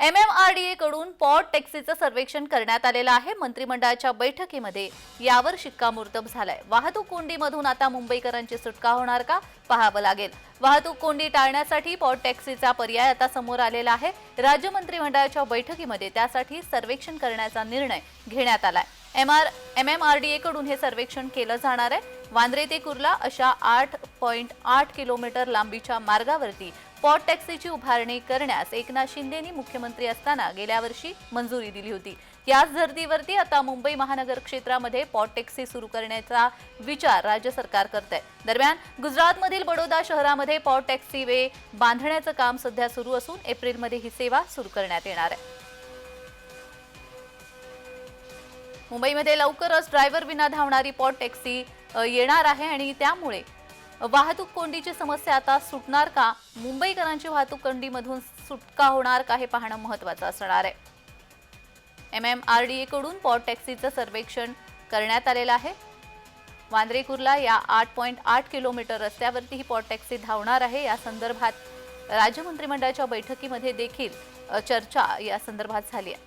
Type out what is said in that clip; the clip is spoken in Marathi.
M M R D A कडून पॉट टॅक्सीचं सर्वेक्षण करण्यात आलेलं आहे. मंत्रिमंडळाच्या बैठकीमध्ये यावर शिक्कामोर्तब झालाय. वाहतूक कोंडीमधून आता मुंबईकरांची सुटका होणार का? पाहावं लागेल. वाहतूक कोंडी टाळण्यासाठी पॉट टॅक्सीचा पर्याय आता समोर आलेला आहे. राज्य मंत्रिमंडळाच्या बैठकीमध्ये त्यासाठी सर्वेक्षण करण्याचा निर्णय घेण्यात आलाय. M R M M R D एकडून हे सर्वेक्षण केलं जाणार आहे. वांद्रे ते कुर्ला अशा आठ पॉईंट आठ किलोमीटर लांबीच्या मार्गावरती पॉट टॅक्सीची उभारणी करण्यास एकनाथ शिंदेनी मुख्यमंत्री असताना गेल्या वर्षी मंजुरी दिली होती. याच धर्तीवरती आता मुंबई महानगर क्षेत्रामध्ये पॉट टॅक्सी सुरू करण्याचा विचार राज्य सरकार करत आहे दरम्यान गुजरातमधील बडोदा शहरामध्ये पॉट टॅक्सी वे बांधण्याचं काम सध्या सुरू असून एप्रिलमध्ये ही सेवा सुरू करण्यात येणार आहे. मुंबईमध्ये लवकरच ड्रायव्हर विना धावणारी पॉट टॅक्सी येणार आहे आणि त्यामुळे वाहतूक कोंडीची समस्या आता सुटणार का? मुंबईकरांची वाहतूक कोंडीमधून सुटका होणार का हे पाहणं महत्वाचं असणार आहे. एम एम आर डी एकडून पॉट टॅक्सीचं सर्वेक्षण करण्यात आलेलं आहे. वांद्रे कुर्ला या आठ पॉईंट आठ किलोमीटर रस्त्यावरती ही पॉट टॅक्सी धावणार आहे. या संदर्भात राज्य मंत्रिमंडळाच्या बैठकीमध्ये देखील चर्चा या संदर्भात झाली आहे.